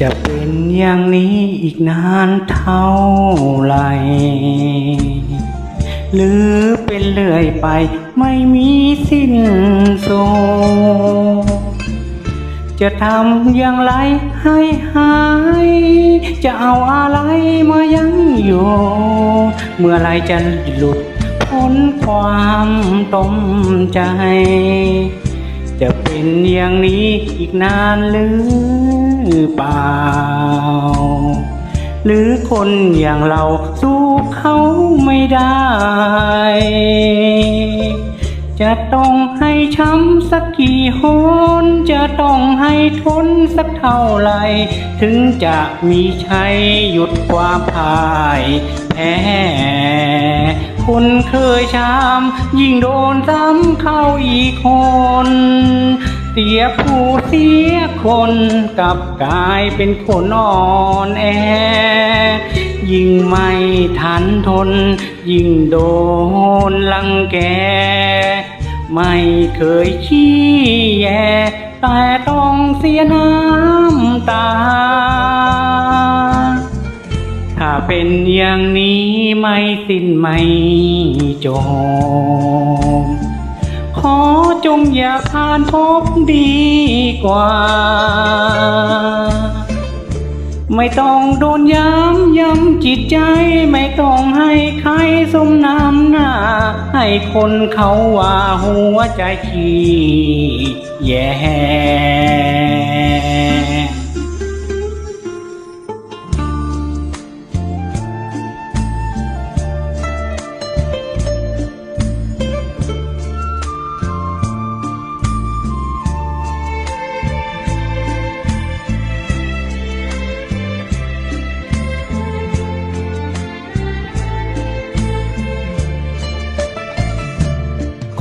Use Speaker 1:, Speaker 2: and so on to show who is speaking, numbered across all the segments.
Speaker 1: จะเป็นอย่างนี้อีกนานเท่าไหร่หรือเป็นเรื่อยไปไม่มีสิ้นสุดจะทำอย่างไรให้หาย จะเอาอะไรมายังอยู่ เมื่อไรจะหลุดพ้นความต้มใจ จะเป็นอย่างนี้อีกนานหรือเปล่า หรือคนอย่างเราสู้เขาไม่ได้ จะต้องให้ช้ำสักกี่หน จะต้องให้ทนสักเท่าไร ถึงจะมีชัยหยุดความพ่ายแพ้คนเคยช้ำยิ่งโดนซ้ำเข้าอีกคน เสียผู้เสียคนกับกลายเป็นคนอ่อนแอ ยิ่งไม่ทันทน ยิ่งโดนลังแก ไม่เคยขี้แย่แต่ต้องเสียน้ำตา ถ้าเป็นอย่างนี้ไม่สิ้นไม่จบขอจงอย่าผ่านพบดีกว่า ไม่ต้องโดนย้ำย้ำจิตใจ ไม่ต้องให้ใครสมน้ำหน้า ให้คนเขาว่าหัวใจขี้แย่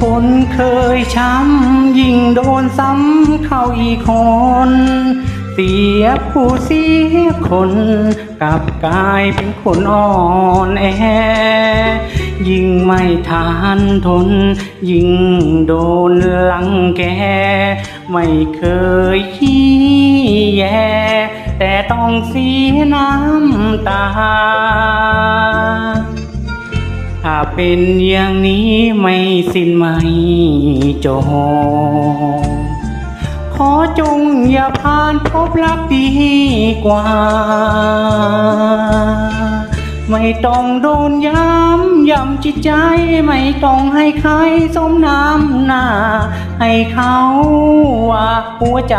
Speaker 1: คนเคยช้ำ ยิ่งโดนซ้ำเข้าอีกคน เสียผู้เสียคนกลับกลายเป็นคนอ่อนแอ ยิ่งไม่ทานทน ยิ่งโดนลังแก ไม่เคยขี้แยแต่ต้องเสียน้ำตา ถ้าเป็นอย่างนี้ไม่สิ้นไม่จบขอจงอย่าผ่านพบรักดีกว่า ไม่ต้องโดนย้ำย้ำจิตใจ ไม่ต้องให้ใครสมน้ำหน้า ให้เขาว่าหัวใจ